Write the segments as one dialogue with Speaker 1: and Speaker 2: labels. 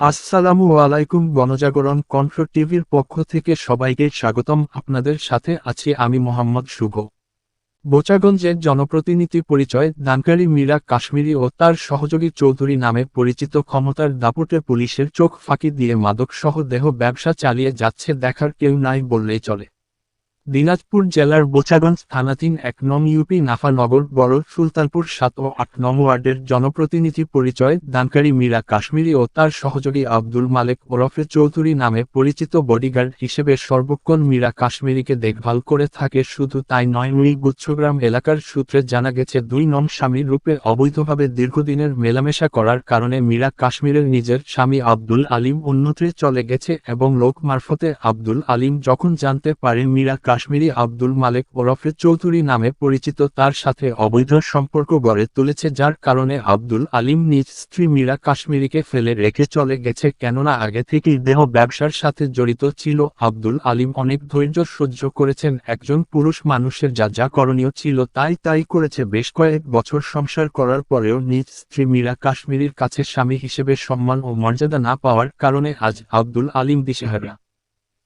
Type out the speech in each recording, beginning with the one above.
Speaker 1: আসসালামু আলাইকুম গণজাগরণ কণ্ঠ টিভির পক্ষ থেকে সবাইকে স্বাগতম। আপনাদের সাথে আছি আমি মোহাম্মদ শুভ। বোচাগঞ্জের জনপ্রতিনিধি পরিচয়, দানকারী মীরা কাশ্মীরি ও তার সহযোগী চৌধুরী নামে পরিচিত ক্ষমতার দাপটে পুলিশের চোখ ফাঁকি দিয়ে মাদকসহ দেহ ব্যবসা চালিয়ে যাচ্ছে দেখার কেউ নাই বললেই চলে। দিনাজপুর জেলার বোচাগঞ্জ থানাধীন এক নং ইউপি নাফানগর বড় সুলতানপুর সাত ও আট নং ওয়ার্ডের জনপ্রতিনিধি পরিচয় দানকারী মীরা কাশ্মীরি ও তার সহযোগী আব্দুল মালেক ওরফে চৌধুরী নামে পরিচিত বডিগার্ড হিসেবে সর্বক্ষণ মীরা কাশ্মীরিকে দেখভাল করে থাকে। শুধু তাই নয় উই গুচ্ছগ্রাম এলাকার সূত্রে জানা গেছে, দুই নং স্বামীর রূপে অবৈধভাবে দীর্ঘদিনের মেলামেশা করার কারণে মীরা কাশ্মীরের নিজের স্বামী আব্দুল আলিম অন্যত্রে চলে গেছে এবং লোক মারফতে আব্দুল আলিম যখন জানতে পারে মীরা কাশ্মীরি আব্দুল মালেক ওরফে চৌধুরী নামে পরিচিত তার সাথে অবৈধ সম্পর্ক গড়ে তুলেছে, যার কারণে আব্দুল আলিম নিজ স্ত্রী মীরা কাশ্মীরিকে ফেলে রেখে চলে গেছে। কেননা আগে থেকেই দেহ ব্যবসার সাথে জড়িত ছিল, আব্দুল আলিম অনেক ধৈর্য সহ্য করেছেন, একজন পুরুষ মানুষের যা যা করণীয় ছিল তাই তাই করেছে। বেশ কয়েক বছর সংসার করার পরেও নিজ স্ত্রী মীরা কাশ্মীরির কাছে স্বামী হিসেবে সম্মান ও মর্যাদা না পাওয়ার কারণে আজ আব্দুল আলিম দিশেহারা।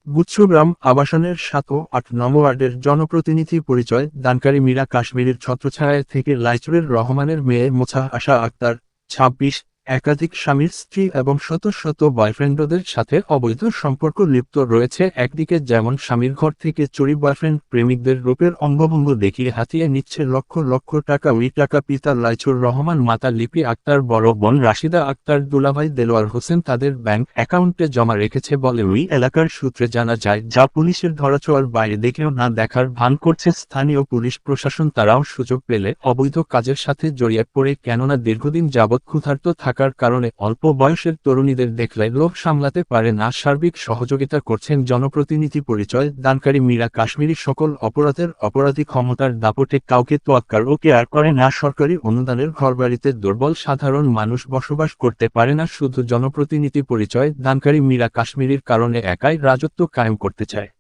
Speaker 1: গুচ্ছগ্রাম আবাসনের সাত ও আট নম ওয়ার্ডের জনপ্রতিনিধি পরিচয়, দানকারী মীরা কাশ্মীরের ছত্রছায়ায় থেকে লাইচুরের রহমানের মেয়ে মোছা আশা আক্তার, ছাব্বিশ একাধিক স্বামীর স্ত্রী এবং শত শত বয়ফ্রেন্ডদের সাথে অবৈধ সম্পর্ক লিপ্ত রয়েছে। একদিকে যেমন স্বামীর ঘর থেকে চুরি বয়ফ্রেন্ড প্রেমিকদের রূপের অঙ্গভঙ্গ দেখিয়ে হাতিয়ে নিচ্ছে লক্ষ লক্ষ টাকা। ওই টাকা পিতা লাইচুর রহমান, মাতা লিপি আক্তার, বড় বোন রাশিদা আক্তার, দুলাভাই দেলোয়ার হোসেন তাদের ব্যাংক অ্যাকাউন্টে জমা রেখেছে বলে ওই এলাকার সূত্রে জানা যায়, যা পুলিশের ধরাছোঁয়ার বাইরে দেখেও না দেখার ভান করছে স্থানীয় পুলিশ প্রশাসন। তারাও সুযোগ পেলে অবৈধ কাজের সাথে জড়িয়ে পড়ে, কেননা দীর্ঘদিন যাবৎ ক্ষুধার্ত থাকার কারণে অল্প বয়সের তরুণীদের দেখলে লোভ সামলাতে পারে না। সার্বিক সহযোগিতা করছেন জনপ্রতিনিধি পরিচয় দানকারী মীরা কাশ্মীরি সকল অপরাধের অপরাধী ক্ষমতার দাপটে কাউকে তোয়াক্কার ও কেয়ার করে না। সরকারি অনুদানের ঘরবাড়িতে দুর্বল সাধারণ মানুষ বসবাস করতে পারে না। শুধু জনপ্রতিনিধি পরিচয় দানকারী মীরা কাশ্মীরির কারণে একাই রাজত্ব কায়েম করতে চায়।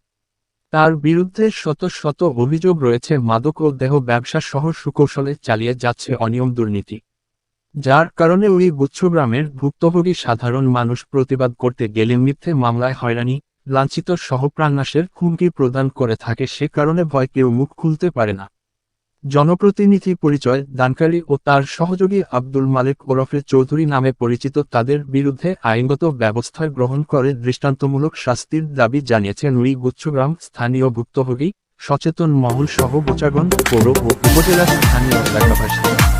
Speaker 1: তার বিরুদ্ধে শত শত অভিযোগ রয়েছে। মাদক ও দেহ ব্যবসা সহ সুকৌশলে চালিয়ে যাচ্ছে অনিয়ম দুর্নীতি। যার কারণে ওই গুচ্ছগ্রামের ভুক্তভোগী সাধারণ মানুষ প্রতিবাদ করতে গেলে মিথ্যে মামলায় হয়রানি, লাঞ্ছিত সহ প্রাণনাশের হুমকি প্রদান করে থাকে সে কারণে ভয় কেউ মুখ খুলতে পারে না। জনপ্রতিনিধি পরিচয় দানকারী ও তার সহযোগী আব্দুল মালিক ওরফে চৌধুরী নামে পরিচিত তাদের বিরুদ্ধে আইনগত ব্যবস্থা গ্রহণ করে দৃষ্টান্তমূলক শাস্তির দাবি জানিয়েছেন উই গুচ্ছগ্রাম স্থানীয় ভুক্তভোগী সচেতন মহল সহ বোচাগঞ্জ পৌর ও উপজেলার স্থানীয় এলাকাবাসী।